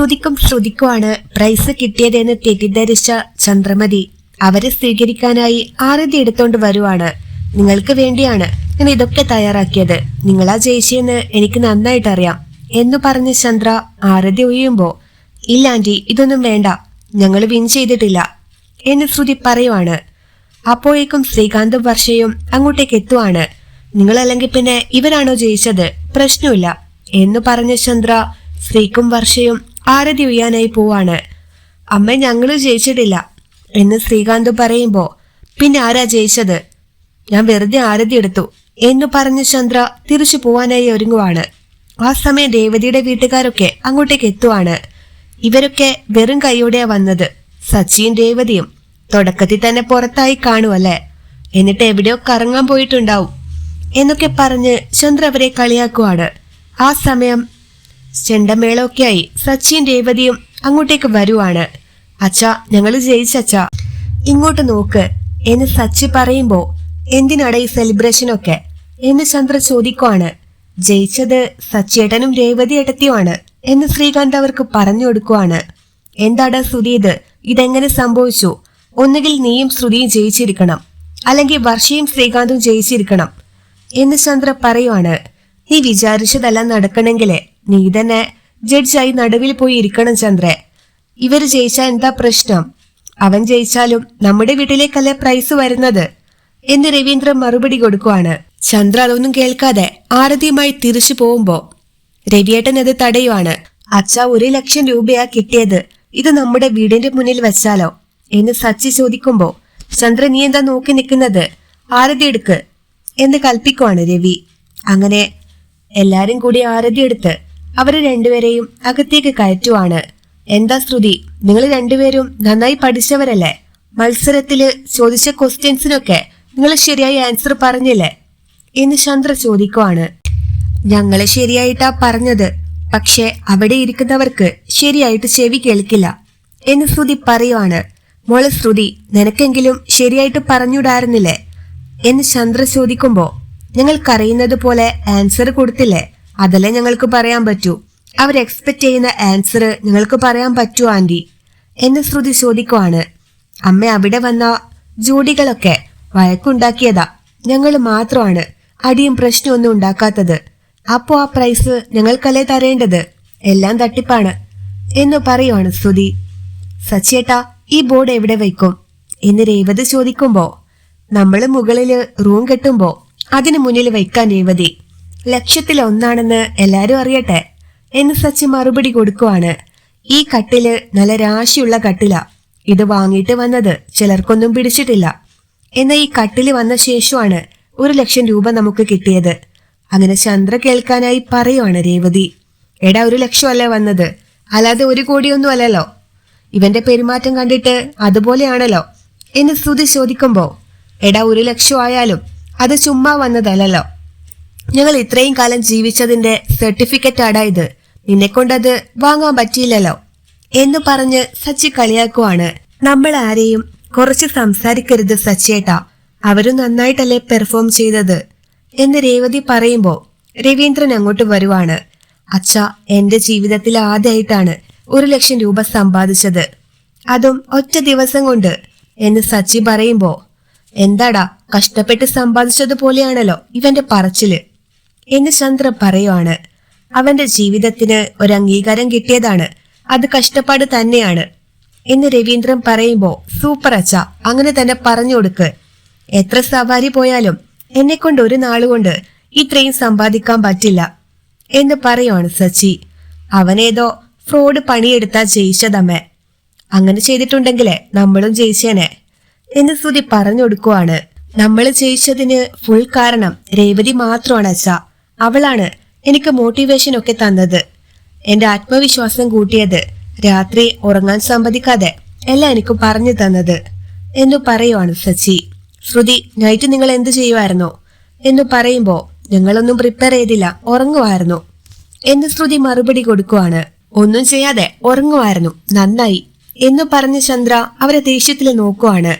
ശ്രുതിക്കും ശ്രുതിക്കുമാണ് price കിട്ടിയതെന്ന് തെറ്റിദ്ധരിച്ച Chandramathi. അവരെ സ്വീകരിക്കാനായി ആരതി എടുത്തോണ്ട് വരുവാണ്. നിങ്ങൾക്ക് വേണ്ടിയാണ് ഞാൻ ഇതൊക്കെ തയ്യാറാക്കിയത്. നിങ്ങളാ ജയിച്ചെന്ന് എനിക്ക് നന്നായിട്ട് അറിയാം എന്ന് പറഞ്ഞ ചന്ദ്ര ആരതി ഒഴിയുമ്പോ ഇല്ല ആന്റി ഇതൊന്നും വേണ്ട. ഞങ്ങൾ വിൻ ചെയ്തിട്ടില്ല. എന്ന് ശ്രുതി പറയുവാണ്. അപ്പോഴേക്കും ശ്രീകാന്തും വർഷയും അങ്ങോട്ടേക്ക് എത്തുവാണ്. നിങ്ങളല്ലെങ്കിൽ പിന്നെ ഇവരാണോ ജയിച്ചത്? പ്രശ്നമില്ല. എന്ന് പറഞ്ഞ ചന്ദ്ര ശ്രീക്കും വർഷയും ആരതി ഉയ്യാനായി പോവാണ്? അമ്മ ഞങ്ങൾ ജയിച്ചിട്ടില്ല. എന്ന് ശ്രീകാന്ത് പറയുമ്പോ പിന്നെ ആരാ ജയിച്ചത്? ഞാൻ വെറുതെ ആരതി എടുത്തു. എന്ന് പറഞ്ഞ് ചന്ദ്ര തിരിച്ചു പോവാനായി ഒരുങ്ങുവാണ്. ആ സമയം ദേവതിയുടെ വീട്ടുകാരൊക്കെ അങ്ങോട്ടേക്ക് എത്തുവാണ്. ഇവരൊക്കെ വെറും കൈയോടെയാ വന്നത്. സച്ചിയും രേവതിയും തുടക്കത്തിൽ തന്നെ പുറത്തായി കാണുമല്ലേ എന്നിട്ട് എവിടെയോ കറങ്ങാൻ പോയിട്ടുണ്ടാവും. എന്നൊക്കെ പറഞ്ഞ് ചന്ദ്ര അവരെ കളിയാക്കുവാണ്. ആ സമയം ചെണ്ടമേളമൊക്കെയായി സച്ചിൻ രേവതിയും അങ്ങോട്ടേക്ക് വരുവാണ്. അച്ഛാ ഞങ്ങൾ ജയിച്ചച്ചാ ഇങ്ങോട്ട് നോക്ക്. എന്ന് സച്ചി പറയുമ്പോ എന്തിനാണ് ഈ സെലിബ്രേഷനൊക്കെ? എന്ന് ചന്ദ്ര ചോദിക്കുവാണ്. ജയിച്ചത് സച്ചേട്ടനും രേവതി ഏട്ടത്തിയുമാണ് എന്ന് ശ്രീകാന്ത് അവർക്ക് പറഞ്ഞു കൊടുക്കുവാണ്. എന്താടാ ശ്രുതി ഇത്? ഇതെങ്ങനെ സംഭവിച്ചു? ഒന്നുകിൽ നീയും ശ്രുതിയും ജയിച്ചിരിക്കണം അല്ലെങ്കിൽ വർഷയും ശ്രീകാന്തും ജയിച്ചിരിക്കണം എന്ന് ചന്ദ്ര പറയുവാണ്. നീ വിചാരിച്ചതെല്ലാം നടക്കണമെങ്കിലേ നീ തന്നെ ജഡ്ജായി നടുവിൽ പോയി ഇരിക്കണം ചന്ദ്രേ. ഇവർ ജയിച്ചാൽ എന്താ പ്രശ്നം? അവൻ ജയിച്ചാലും നമ്മുടെ വീട്ടിലേക്കല്ലേ പ്രൈസ് വരുന്നത്? എന്ന് രവീന്ദ്രൻ മറുപടി കൊടുക്കുവാണ്. ചന്ദ്ര അതൊന്നും കേൾക്കാതെ ആരതിയുമായി തിരിച്ചു പോകുമ്പോ രവിയേട്ടൻ അത് തടയുവാണ്. അച്ഛ ഒരു ലക്ഷം രൂപയാ കിട്ടിയത്. ഇത് നമ്മുടെ വീടിന്റെ മുന്നിൽ വെച്ചാലോ? എന്ന് സച്ചി ചോദിക്കുമ്പോ ചന്ദ്ര നീ എന്താ നോക്കി നിൽക്കുന്നത്? ആരതി എടുക്ക്. എന്ന് കൽപ്പിക്കുവാണ് രവി. അങ്ങനെ എല്ലാരും കൂടി ആരതി എടുത്ത് അവർ രണ്ടുപേരെയും അകത്തേക്ക് കയറ്റുവാണ്. എന്താ ശ്രുതി നിങ്ങൾ രണ്ടുപേരും നന്നായി പഠിച്ചവരല്ലേ? മത്സരത്തിൽ ചോദിച്ച ക്വസ്റ്റ്യൻസിനൊക്കെ നിങ്ങൾ ശരിയായി ആൻസർ പറഞ്ഞില്ലേ? എന്ന് ചന്ദ്ര ചോദിക്കുവാണ്. ഞങ്ങൾ ശരിയായിട്ടാ പറഞ്ഞത് പക്ഷെ അവിടെ ഇരിക്കുന്നവർക്ക് ശരിയായിട്ട് ചെവി കേൾക്കില്ല എന്ന് ശ്രുതി പറയുവാണ്. മോളെ ശ്രുതി നിനക്കെങ്കിലും ശരിയായിട്ട് പറഞ്ഞുവിടായിരുന്നില്ലേ എന്ന് ചന്ദ്ര ചോദിക്കുമ്പോ ഞങ്ങൾക്കറിയുന്നത് പോലെ ആൻസർ കൊടുത്തില്ലേ? അതല്ലേ ഞങ്ങൾക്ക് പറയാൻ പറ്റൂ? അവർ എക്സ്പെക്ട് ചെയ്യുന്ന ആൻസർ ഞങ്ങൾക്ക് പറയാൻ പറ്റൂ ആന്റി. എന്ന് ശ്രുതി ചോദിക്കുവാണ്. അമ്മ അവിടെ വന്ന ജോഡികളൊക്കെ വഴക്കുണ്ടാക്കിയതാ. ഞങ്ങൾ മാത്രമാണ് അടിയും പ്രശ്നമൊന്നും ഉണ്ടാക്കാത്തത്. അപ്പോ ആ പ്രൈസ് ഞങ്ങൾക്കല്ലേ തരേണ്ടത്? എല്ലാം തട്ടിപ്പാണ്. എന്ന് പറയുവാണ് ശ്രുതി. സച്ചേട്ടാ ഈ ബോർഡ് എവിടെ വയ്ക്കും? എന്ന് രേവതി ചോദിക്കുമ്പോ നമ്മൾ മുകളിൽ റൂം കെട്ടുമ്പോ അതിനു മുന്നിൽ വയ്ക്കാൻ രേവതി. ലക്ഷ്യത്തിൽ എല്ലാവരും എല്ലാരും അറിയട്ടെ. എന്ന് സച്ചി മറുപടി കൊടുക്കുവാണ്. ഈ കട്ടിൽ നല്ല രാശിയുള്ള കട്ടില. ഇത് വാങ്ങിയിട്ട് വന്നത് ചിലർക്കൊന്നും പിടിച്ചിട്ടില്ല. എന്ന ഈ കട്ടിൽ വന്ന ശേഷമാണ് ഒരു ലക്ഷം രൂപ നമുക്ക് കിട്ടിയത്. അങ്ങനെ ചന്ദ്ര കേൾക്കാനായി പറയുവാണ് രേവതി. എടാ ഒരു ലക്ഷമല്ലേ വന്നത്? അല്ലാതെ ഒരു കോടിയൊന്നും അല്ലല്ലോ. ഇവന്റെ പെരുമാറ്റം കണ്ടിട്ട് അതുപോലെയാണല്ലോ. എന്ന് ശ്രുതി ചോദിക്കുമ്പോ എടാ ഒരു ലക്ഷം ആയാലും അത് ചുമ്മാ വന്നതല്ലല്ലോ. ഞങ്ങൾ ഇത്രയും കാലം ജീവിച്ചതിന്റെ സർട്ടിഫിക്കറ്റ് ആടാ ഇത്. നിന്നെ കൊണ്ടത് വാങ്ങാൻ പറ്റിയില്ലല്ലോ. എന്ന് പറഞ്ഞ് സച്ചി കളിയാക്കുവാണ്. നമ്മൾ ആരെയും കുറച്ച് സംസാരിക്കരുത് സച്ചിയേട്ടാ. അവരും നന്നായിട്ടല്ലേ പെർഫോം ചെയ്തത്. എന്ന് രേവതി പറയുമ്പോൾ രവീന്ദ്രൻ അങ്ങോട്ട് വരുവാണ്. അച്ഛ എന്റെ ജീവിതത്തിൽ ആദ്യമായിട്ടാണ് ഒരു ലക്ഷം രൂപ സമ്പാദിച്ചത്. അതും ഒറ്റ ദിവസം കൊണ്ട്. എന്ന് സച്ചി പറയുമ്പോ എന്താടാ കഷ്ടപ്പെട്ട് സമ്പാദിച്ചതുപോലെയാണല്ലോ ഇവന്റെ പറച്ചിൽ. എന്ന് ചന്ദ്ര പറയുവാണ്. അവന്റെ ജീവിതത്തിന് ഒരു അംഗീകാരം കിട്ടിയതാണ്. അത് കഷ്ടപ്പാട് തന്നെയാണ്. എന്ന് രവീന്ദ്രൻ പറയുമ്പോ സൂപ്പർ അച്ഛ അങ്ങനെ തന്നെ പറഞ്ഞു കൊടുക്ക്. എത്ര സവാരി പോയാലും എന്നെ കൊണ്ട് ഒരു നാളുകൊണ്ട് ഇത്രയും സമ്പാദിക്കാൻ പറ്റില്ല. എന്ന് പറയുവാണ് സച്ചി. അവനേതോ ഫ്രോഡ് പണിയെടുത്താ ജയിച്ചതമ്മേ. അങ്ങനെ ചെയ്തിട്ടുണ്ടെങ്കിലേ നമ്മളും ജയിച്ചേനെ. എന്ന് ശ്രുതി പറഞ്ഞു കൊടുക്കുവാണ്. നമ്മൾ ജയിച്ചതിന് ഫുൾ കാരണം രേവതി മാത്രമാണ് അച്ഛ. അവളാണ് എനിക്ക് മോട്ടിവേഷൻ ഒക്കെ തന്നത്. എന്റെ ആത്മവിശ്വാസം കൂട്ടിയത് രാത്രി ഉറങ്ങാൻ സമ്മതിക്കാതെ എല്ലാം എനിക്ക് പറഞ്ഞു തന്നത്. എന്നു പറയുവാണ് സച്ചി. ശ്രുതി നൈറ്റ് നിങ്ങൾ എന്ത് ചെയ്യുമായിരുന്നോ എന്നു പറയുമ്പോ ഞങ്ങളൊന്നും പ്രിപ്പയർ ചെയ്തില്ല ഉറങ്ങുമായിരുന്നു എന്ന് ശ്രുതി മറുപടി കൊടുക്കുവാണ്. ഒന്നും ചെയ്യാതെ ഉറങ്ങുമായിരുന്നു നന്നായി. എന്ന് പറഞ്ഞ ചന്ദ്ര അവരെ ദേഷ്യത്തിൽ നോക്കുവാണ്.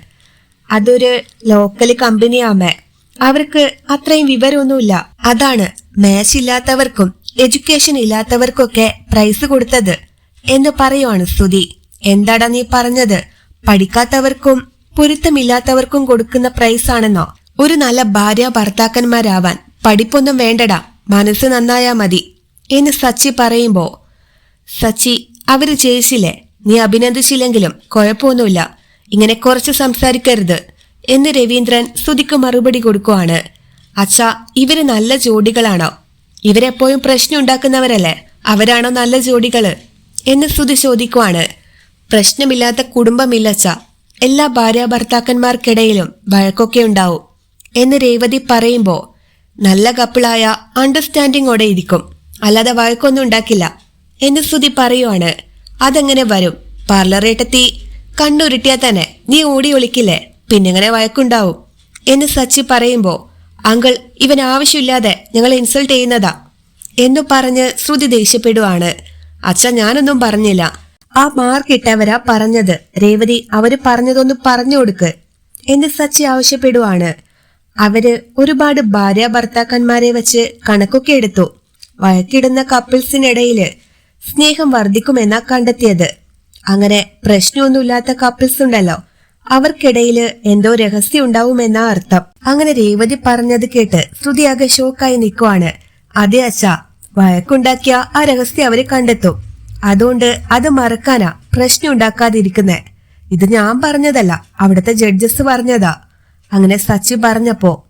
അതൊരു ലോക്കൽ കമ്പനിയാമേ അവർക്ക് അത്രയും വിവരമൊന്നുമില്ല. അതാണ് മാച്ച് ഇല്ലാത്തവർക്കും എഡ്യൂക്കേഷൻ ഇല്ലാത്തവർക്കൊക്കെ പ്രൈസ് കൊടുത്തത്. എന്ന് പറയുവാണ് സ്തുതി. എന്താടാ നീ പറഞ്ഞത്? പഠിക്കാത്തവർക്കും പൊരുത്തമില്ലാത്തവർക്കും കൊടുക്കുന്ന പ്രൈസ് ആണെന്നോ? ഒരു നല്ല ഭാര്യ ഭർത്താക്കന്മാരാവാൻ പഠിപ്പൊന്നും വേണ്ടടാ. മനസ്സ് നന്നായാ മതി. എന്ന് സച്ചി പറയുമ്പോ സച്ചി അവർ ജയിച്ചില്ലേ? നീ അഭിനന്ദിച്ചില്ലെങ്കിലും കുഴപ്പമൊന്നുമില്ല. ഇങ്ങനെ കുറച്ച് സംസാരിക്കരുത്. എന്ന് രവീന്ദ്രൻ സ്തുതിക്ക് മറുപടി കൊടുക്കുവാണ്. അച്ഛാ ഇവർ നല്ല ജോഡികളാണോ? ഇവരെപ്പോഴും പ്രശ്നം ഉണ്ടാക്കുന്നവരല്ലേ അവരാണോ നല്ല ജോഡികൾ? എന്ന് സ്തുതി ചോദിക്കുവാണ്. പ്രശ്നമില്ലാത്ത കുടുംബമില്ല കുടുംബമില്ലച്ച എല്ലാ ഭാര്യ ഭർത്താക്കന്മാർക്കിടയിലും വഴക്കൊക്കെ ഉണ്ടാവും. എന്ന് രേവതി പറയുമ്പോൾ നല്ല കപ്പിളായ അണ്ടർസ്റ്റാൻഡിങ്ങോടെ ഇരിക്കും. അല്ലാതെ വഴക്കൊന്നും ഉണ്ടാക്കില്ല. എന്ന് സ്തുതി പറയുവാണ്. അതെങ്ങനെ വരും? പാർലറേട്ടെത്തി കണ്ണുരുട്ടിയാൽ തന്നെ നീ ഓടി ഒളിക്കില്ലേ? പിന്നെങ്ങനെ വഴക്കുണ്ടാവും? എന്ന് സച്ചി പറയുമ്പോ അങ്കിൾ ഇവൻ ആവശ്യമില്ലാതെ ഞങ്ങൾ ഇൻസൾട്ട് ചെയ്യുന്നതാ. എന്നു പറഞ്ഞ് ശ്രുതി ദേഷ്യപ്പെടുവാണ്. അച്ഛ ഞാനൊന്നും പറഞ്ഞില്ല. ആ മാർക്കിട്ടവരാ പറഞ്ഞത്. രേവതി അവർ പറഞ്ഞതൊന്ന് പറഞ്ഞു കൊടുക്ക് എന്ന് സച്ചി ആവശ്യപ്പെടുവാണ്. അവർ ഒരുപാട് ഭാര്യ ഭർത്താക്കന്മാരെ വെച്ച് കണക്കൊക്കെ എടുത്തു. വഴക്കിടുന്ന കപ്പിൾസിനിടയിൽ സ്നേഹം വർദ്ധിക്കുമെന്നാ കണ്ടെത്തിയത്. അങ്ങനെ പ്രശ്നമൊന്നുമില്ലാത്ത കപ്പിൾസ് ഉണ്ടല്ലോ അവർക്കിടയിൽ എന്തോ രഹസ്യം ഉണ്ടാവുമെന്നാ അർത്ഥം. അങ്ങനെ രേവതി പറഞ്ഞത് കേട്ട് ശ്രുതി ആകെ ഷോക്കായി നിൽക്കുവാണ് അതെ അച്ഛ വഴക്കുണ്ടാക്കിയ ആ രഹസ്യം അവർ കണ്ടെത്തും. അതുകൊണ്ട് അത് മറക്കാനാ പ്രശ്നം ഉണ്ടാക്കാതിരിക്കുന്നെ. ഇത് ഞാൻ പറഞ്ഞതല്ല അവിടുത്തെ ജഡ്ജസ് പറഞ്ഞതാ. അങ്ങനെ സച്ചി പറഞ്ഞപ്പോ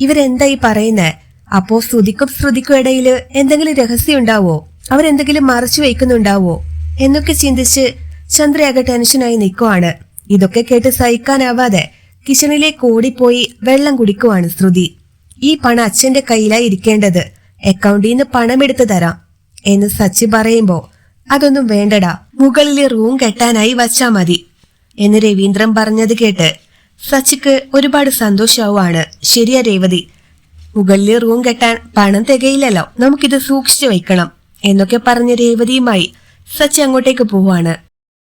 ഇവരെന്താ ഈ പറയുന്നേ? അപ്പോ ശ്രുതിക്കും ശ്രുതിക്കും ഇടയിൽ എന്തെങ്കിലും രഹസ്യം ഉണ്ടാവോ? അവരെന്തെങ്കിലും മറച്ചു വയ്ക്കുന്നുണ്ടാവോ? എന്നൊക്കെ ചിന്തിച്ച് ചന്ദ്രയാകെ ടെൻഷനായി നിൽക്കുവാണ് ഇതൊക്കെ കേട്ട് സഹിക്കാനാവാതെ കിച്ചണിലേക്ക് ഓടിപ്പോയി വെള്ളം കുടിക്കുവാണ് ശ്രുതി. ഈ പണം അച്ഛന്റെ കയ്യിലായി ഇരിക്കേണ്ടത് അക്കൗണ്ടിൽ നിന്ന് പണം എടുത്തു തരാം എന്ന് സച്ചി പറയുമ്പോ അതൊന്നും വേണ്ടടാ. മുകളിലെ റൂം കെട്ടാനായി വച്ചാ മതി എന്ന് രവീന്ദ്രൻ പറഞ്ഞത് കേട്ട് സച്ചിക്ക് ഒരുപാട് സന്തോഷാവുകയാണ് ശരിയാ രേവതി. മുകളിലെ റൂം കെട്ടാൻ പണം തികയില്ലല്ലോ. നമുക്കിത് സൂക്ഷിച്ചു വയ്ക്കണം എന്നൊക്കെ പറഞ്ഞ രേവതിയുമായി സച്ചി അങ്ങോട്ടേക്ക് പോവാണ്.